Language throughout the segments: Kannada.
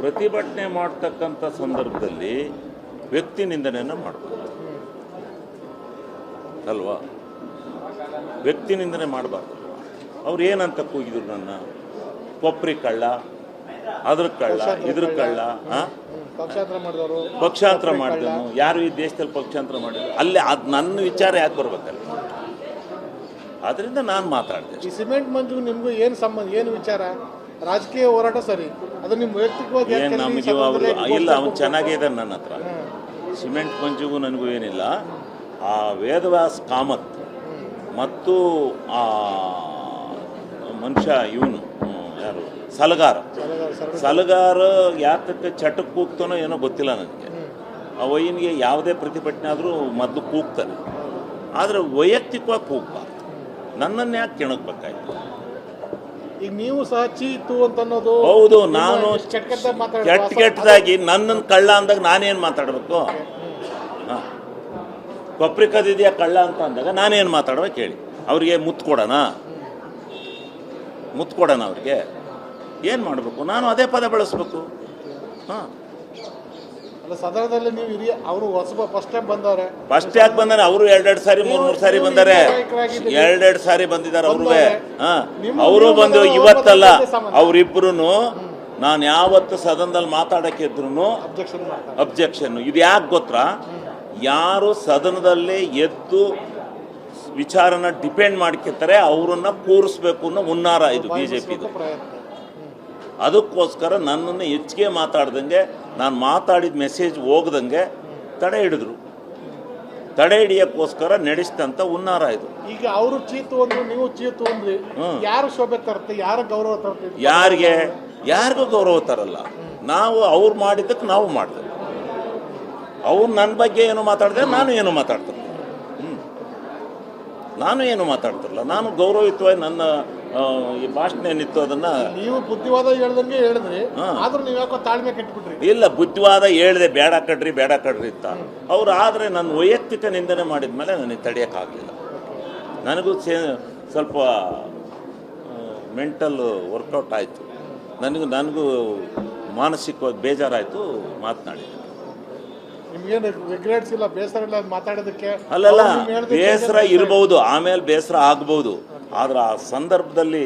ಪ್ರತಿಭಟನೆ ಮಾಡ್ತಕ್ಕಂಥ ಸಂದರ್ಭದಲ್ಲಿ ವ್ಯಕ್ತಿ ನಿಂದನೆಯನ್ನು ಮಾಡಬಾರ್ದು ಅಲ್ವಾ? ವ್ಯಕ್ತಿ ನಿಂದನೆ ಮಾಡಬಾರ್ದು. ಅವ್ರು ಏನಂತ ಕೂಗಿದ್ರು ನನ್ನ? ಕೊಪ್ರಿ ಕಳ್ಳ ಅದ್ರ ಕಳ್ಳ ಇದ್ರ ಕಳ್ಳ? ಪಕ್ಷಾಂತರ ಮಾಡಿದನು. ಯಾರು ಈ ದೇಶದಲ್ಲಿ ಪಕ್ಷಾಂತರ ಮಾಡಿದ್ರು? ಅಲ್ಲಿ ಅದು ನನ್ನ ವಿಚಾರ ಯಾಕೆ ಬರ್ಬೇಕಲ್ಲ? ಅದರಿಂದ ನಾನು ಮಾತಾಡಿದೆ ಸಿಮೆಂಟ್ ಮಂಜು ನಿಮ್ಗೂ ಏನು ಸಂಬಂಧ ಏನು ವಿಚಾರ? ರಾಜಕೀಯ ಹೋರಾಟ ಸರಿ. ಅದು ನಿಮ್ಮ ವೈಯಕ್ತಿಕವಾಗಿ ಯಾಕೆ ಏನು ನಮಗೆ ಅವರು ಇಲ್ಲ? ಇಲ್ಲ ಅವನು ಚೆನ್ನಾಗೇ ಇದ್ದಾನೆ ನನ್ನ ಹತ್ರ. ಸಿಮೆಂಟ್ ಮಂಜುಗೂ ನನಗೂ ಏನಿಲ್ಲ. ಆ ವೇದವ್ಯಾಸ್ ಕಾಮತ್ ಮತ್ತು ಆ ಮನುಷ್ಯ ಇವನು ಯಾರು? ಸಲಗಾರ. ಸಲಗಾರ, ಸಲಗಾರ. ಸಲಗಾರ ಯಾತಕ್ಕೆ ಚಟಕ್ಕೆ ಕೂಗ್ತಾನೋ ಏನೋ ಗೊತ್ತಿಲ್ಲ ನನಗೆ. ಆ ವೈನಿಗೆ ಯಾವುದೇ ಪ್ರತಿಭಟನೆ ಆದರೂ ಮೊದಲು ಕೂಗ್ತಾನೆ ಆದರೆ ವೈಯಕ್ತಿಕವಾಗಿ ಕೂಗ್ಬಾರ್ದು. ನನ್ನನ್ನು ಯಾಕೆ ಕೆಣಕ್ಬೇಕಾಯ್ತು? ಈಗ ನೀವು ಸಹ ಚೀತು ಅಂತ ಅನ್ನೋದು ಹೌದು ನಾನು ಕೆಟ್ಟ ಕೆಟ್ಟದಾಗಿ ನನ್ನನ್ನು ಕಳ್ಳ ಅಂದಾಗ ನಾನೇನು ಮಾತಾಡಬೇಕು? ಹಾಂ. ಕೊಪ್ರಿ ಕದಿದೆಯಾ ಕಳ್ಳ ಅಂತ ಅಂದಾಗ ನಾನೇನು ಮಾತಾಡ್ಬೇಕು ಹೇಳಿ. ಅವ್ರಿಗೆ ಮುತ್ತು ಕೊಡೋಣ. ಮುತ್ತು ಕೊಡೋಣ ಅವ್ರಿಗೆ. ಏನು ಮಾಡಬೇಕು? ನಾನು ಅದೇ ಪದ ಬಳಸ್ಬೇಕು. ಹಾಂ. ಸದನದಲ್ಲಿ ನೀವು ಹಿರಿಯ ಅವರು ಹೊಸಬ ಫಸ್ಟ್ ಟೈಮ್ ಬಂದವ್ರೆ. ಫಸ್ಟ್ ಯಾಕೆ ಬಂದಾರೆ? ಅವರು ಎರಡೆರಡು ಸಾರಿ ಮೂರು ಮೂರು ಸಾರಿ ಬಂದಾರೆ. ಎರಡೆರಡು ಸಾರಿ ಬಂದಿದ್ದಾರೆ ಅವ್ರುವೆ. ಹಾ. ಅವರು ಬಂದು ಇವತ್ತಲ್ಲ ಒಬ್ಬ ಅವರಿಬ್ಬರು ನಾನು ಯಾವತ್ತು ಸದನದಲ್ಲಿ ಮಾತಾಡಕ್ಕೆ ಇದ್ರು ಅಬ್ಜೆಕ್ಷನ್ ಇದು ಯಾಕೆ ಗೊತ್ತಾ? ಯಾರು ಸದನದಲ್ಲಿ ಎದ್ದು ವಿಚಾರನ ಡಿಪೆಂಡ್ ಮಾಡ್ಕೊತಾರೆ ಅವರನ್ನ ಕೂರಿಸ್ಬೇಕು ಅನ್ನೋ ಹುನ್ನಾರ ಇದು ಬಿಜೆಪಿ ಅದಕ್ಕೋಸ್ಕರ ನನ್ನನ್ನು ಹೆಚ್ಚಿಗೆ ಮಾತಾಡ್ದಂಗೆ ನಾನು ಮಾತಾಡಿದ ಮೆಸೇಜ್ ಹೋಗ್ದಂಗೆ ತಡೆ ಹಿಡಿದ್ರು. ತಡೆ ಹಿಡಿಯಕ್ಕೋಸ್ಕರ ನಡೆಸಿದಂಥ ಹುನ್ನಾರ ಇದು. ಈಗ ಅವರು ಚೀತು ಅಂದ್ರು ನೀವು ಚೀತು ಅಂದ್ರಿ. ಯಾರು ಶೋಭೆ ತರುತ್ತೆ ಯಾರು ಗೌರವ ತರುತ್ತೆ ಯಾರಿಗೆ? ಯಾರಿಗೂ ಗೌರವ ತರಲ್ಲ. ನಾವು ಅವ್ರು ಮಾಡಿದ್ದಕ್ಕೆ ನಾವು ಮಾಡಿದೆ ಅವ್ರು ನನ್ನ ಬಗ್ಗೆ ಏನು ಮಾತಾಡಿದ್ರೆ ನಾನು ಏನು ಮಾತಾಡ್ತೀನಿ. ನಾನು ಏನು ಮಾತಾಡ್ತಿರಲ್ಲ ನಾನು ಗೌರವಯುತವಾಗಿ ನನ್ನ ಈ ಭಾಷಣ ಏನಿತ್ತು ಅದನ್ನ ನೀವು ಬುದ್ಧಿವಾದ ಹೇಳ್ದಂಗೆ ಹೇಳಿದ್ರಿ. ಆದ್ರೂ ನೀವು ಯಾಕೋ ತಾಳ್ಮೆ ಕಟ್ಬಿಟ್ರಿ. ಇಲ್ಲ ಬುದ್ಧಿವಾದ ಹೇಳಿದೆ ಬೇಡ ಕಡ್ರಿ ಬೇಡ ಕಡ್ರಿ ಅಂತ. ಅವ್ರು ಆದರೆ ನನ್ನ ವೈಯಕ್ತಿಕ ನಿಂದನೆ ಮಾಡಿದ ಮೇಲೆ ನನಗೆ ತಡೆಯೋಕ್ಕಾಗಲಿಲ್ಲ. ನನಗೂ ಸೇ ಸ್ವಲ್ಪ ಮೆಂಟಲ್ ವರ್ಕೌಟ್ ಆಯಿತು. ನನಗೂ ನನಗೂ ಮಾನಸಿಕವಾಗಿ ಬೇಜಾರಾಯಿತು ಮಾತನಾಡಿದೆ ನಿಮ್ಗೇನು ರಿಗ್ರೆಟ್ಸ್ ಇಲ್ಲ ಬೇಸರ ಇಲ್ಲ ಅದ್ ಮಾತಾಡೋದಕ್ಕೆ ಅಲ್ಲಲ್ಲ ಇಲ್ಲ? ಮಾತಾಡೋದಕ್ಕೆ? ಹೇಳ್ದಕ್ಕೆ ಬೇಸರ ಇರಬಹುದು ಆಮೇಲೆ ಬೇಸರ ಆಗಬಹುದು ಆದ್ರೆ ಆ ಸಂದರ್ಭದಲ್ಲಿ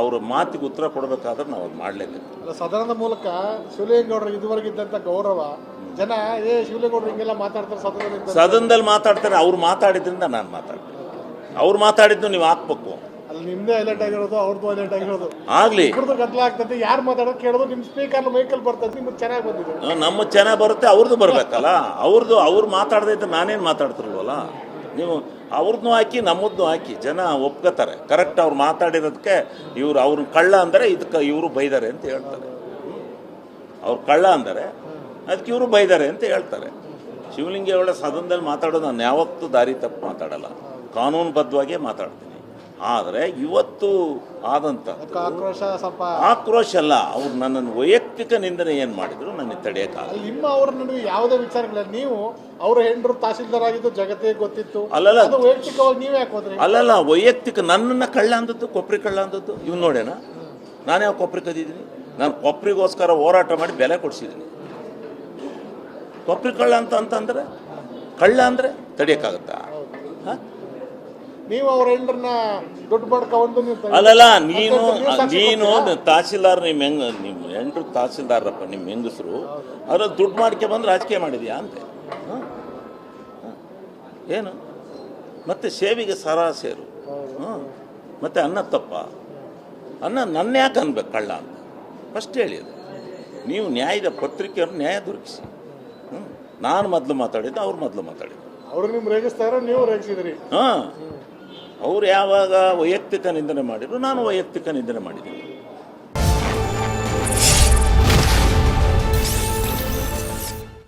ಅವ್ರ ಮಾತಿಗೆ ಉತ್ತರ ಕೊಡಬೇಕಾದ್ರೆ ನಾವು ಅದು ಮಾಡಲೇಬೇಕು. ಸದನದ ಮೂಲಕ ಶಿವಲಿಂಗೌಡರು ಇದುವರೆಗೆ ಇದ್ದಂತ ಗೌರವ ಜನ ಏ ಶಿವಲಿಂಗೌಡರು ಹಿಂಗೆಲ್ಲ ಮಾತಾಡ್ತಾರೆ ಸದನದಲ್ಲಿ ಸದನದಲ್ಲಿ ಮಾತಾಡ್ತಾರೆ ಅವ್ರು ಮಾತಾಡಿದ್ರಿಂದ ನಾನು ಮಾತಾಡ್ತೀನಿ. ಅವ್ರು ಮಾತಾಡಿದ್ದು ನೀವು ಹಾಕ್ಬೇಕು. ಅಲ್ಲಿ ನಿಮ್ದೇ ಹೈಲೈಟ್ ಆಗಿರೋದು ಅವ್ರದ್ದು ಹೈಲೈಟ್ ಆಗಿರೋದು. ಆಗಲಿ. ಇಬ್ಬರದು ಗದ್ದಲ ಆಗ್ತದೆ ಯಾರು ಮಾತಾಡೋದು ಕೇಳೋದು ನಿಮ್ಮ ಸ್ಪೀಕರ್ ಮೈಕಲ್ ಬರ್ತದೆ ನಿಮ್ಗೆ ಚೆನ್ನಾಗಿ ಬಂದಿದೆ. ನಮ್ಮ ಚೆನ್ನಾಗಿ ಬರುತ್ತೆ ಅವ್ರದ್ದು ಬರ್ಬೇಕಲ್ಲ? ಅವ್ರದ್ದು ಅವ್ರು ಮಾತಾಡದೇ ಇದ್ರೆ ನಾನೇನು ಮಾತಾಡ್ತಿರ್ವಲ್ಲ ನೀವು ಅವ್ರದ್ದು ಹಾಕಿ ನಮ್ಮದ್ನು ಹಾಕಿ ಜನ ಒಪ್ಕೋತಾರೆ. ಕರೆಕ್ಟ್ ಅವ್ರು ಮಾತಾಡಿರೋದಕ್ಕೆ ಇವ್ರು ಅವ್ರ ಕಳ್ಳ ಅಂದರೆ ಇದಕ್ಕೆ ಇವರು ಬೈದಾರೆ ಅಂತ ಹೇಳ್ತಾರೆ. ಅವ್ರು ಕಳ್ಳ ಅಂದರೆ ಅದಕ್ಕೆ ಇವರು ಬೈದಾರೆ ಅಂತ ಹೇಳ್ತಾರೆ. ಶಿವಲಿಂಗೇಗೌಡ ಸದನದಲ್ಲಿ ಮಾತಾಡೋದು ನಾನು ಯಾವತ್ತೂ ದಾರಿ ತಪ್ಪು ಮಾತಾಡಲ್ಲ. ಕಾನೂನುಬದ್ಧವಾಗೇ ಮಾತಾಡ್ತೀನಿ. ಆದರೆ ಇವತ್ತು ಆದಂಥ ಅದಕ್ಕೆ ಆಕ್ರೋಶ ಸ್ವಲ್ಪ ಆಕ್ರೋಶ ಅಲ್ಲ ಅವ್ರು ನನ್ನನ್ನು ವೈಯಕ್ತಿಕ ನಿಂದನೆ ಏನು ಮಾಡಿದ್ರು ನನಗೆ ತಡೆಯೋಕ್ಕಾಗಲ್ಲ ನಿಮ್ಮ ಅವ್ರ ನಡುವೆ ಯಾವುದೇ ವಿಚಾರಗಳಿಲ್ಲ. ನೀವು ಅವರ ಹೆಂಡರು ತಹಸೀಲ್ದಾರ್ ಆಗಿದ್ದು ಜಗತ್ತಿಗೆ ಗೊತ್ತಿತ್ತು ಅಲ್ಲಲ್ಲ. ಅದು ವೈಯಕ್ತಿಕವಾಗಿ ನೀವು ಯಾಕೆ ಹೋದ್ರಿ? ಅಲ್ಲಲ್ಲ ವೈಯಕ್ತಿಕ ನನ್ನನ್ನು ಕಳ್ಳ ಅಂದದ್ದು ಕೊಪ್ರಿ ಕಳ್ಳ ಅಂದದ್ದು ಇವ್ ನೋಡೇನ ನಾನೇ ಕೊಪ್ರಿ ಕದಿದ್ದೀನಿ? ನಾನು ಕೊಪ್ರಿಗೋಸ್ಕರ ಹೋರಾಟ ಮಾಡಿ ಬೆಲೆ ಕೊಡಿಸಿದ್ದೀನಿ. ಕೊಪ್ರಿ ಕಳ್ಳ ಅಂತ ಅಂತಂದ್ರೆ ಕಳ್ಳ ಅಂದರೆ ತಡೆಯೋಕ್ಕಾಗತ್ತಾ ಹಾಂ? ನೀವು ಅವ್ರ ಹೆಂಡ್ರನ್ನ ದುಡ್ಡು ಮಾಡ್ಕೊಂಡು ನೀವು ಅಲ್ಲಲ್ಲ ನೀನು ನೀನು? ತಹಸೀಲ್ದಾರ್ ನಿಮ್ಮ ಹೆಂಗ ನಿಮ್ಮ ಹೆಂಡ್ರು ತಹಸೀಲ್ದಾರಪ್ಪ ನಿಮ್ಮ ಹೆಂಗಸರು. ಅದ್ರಲ್ಲಿ ದುಡ್ಡು ಮಾಡ್ಕೆ ಬಂದು ರಾಜಕೀಯ ಮಾಡಿದ್ಯಾ ಅಂತೆ? ಏನು? ಮತ್ತೆ ಸೇವಿಗೆ ಸರ ಸೇರು ಹಾಂ? ಮತ್ತೆ ಅನ್ನ ತಪ್ಪ. ಅನ್ನ ನನ್ನ ಯಾಕೆ ಅನ್ಬೇಕು ಕಳ್ಳ ಅಂತ? ಫಸ್ಟ್ ಹೇಳಿ ಅದು. ನೀವು ನ್ಯಾಯದ ಪತ್ರಿಕೆಯನ್ನು ನ್ಯಾಯ ದೊರಕಿಸಿ. ಹ್ಞೂ ನಾನು ಮೊದಲು ಮಾತಾಡಿದ್ದು ಅವ್ರು ಮೊದಲು ಮಾತಾಡಿದ್ದು. ಅವ್ರು ನಿಮ್ಮ ರೇಗಿಸ್ತಾರ ನೀವು ರೇಗಿಸಿದ್ರಿ. ಹಾಂ? ಅವ್ರು ಯಾವಾಗ ವೈಯಕ್ತಿಕ ನಿಂದನೆ ಮಾಡಿದ್ರು ನಾನು ವೈಯಕ್ತಿಕ ನಿಂದನೆ ಮಾಡಿದ್ದೀನಿ.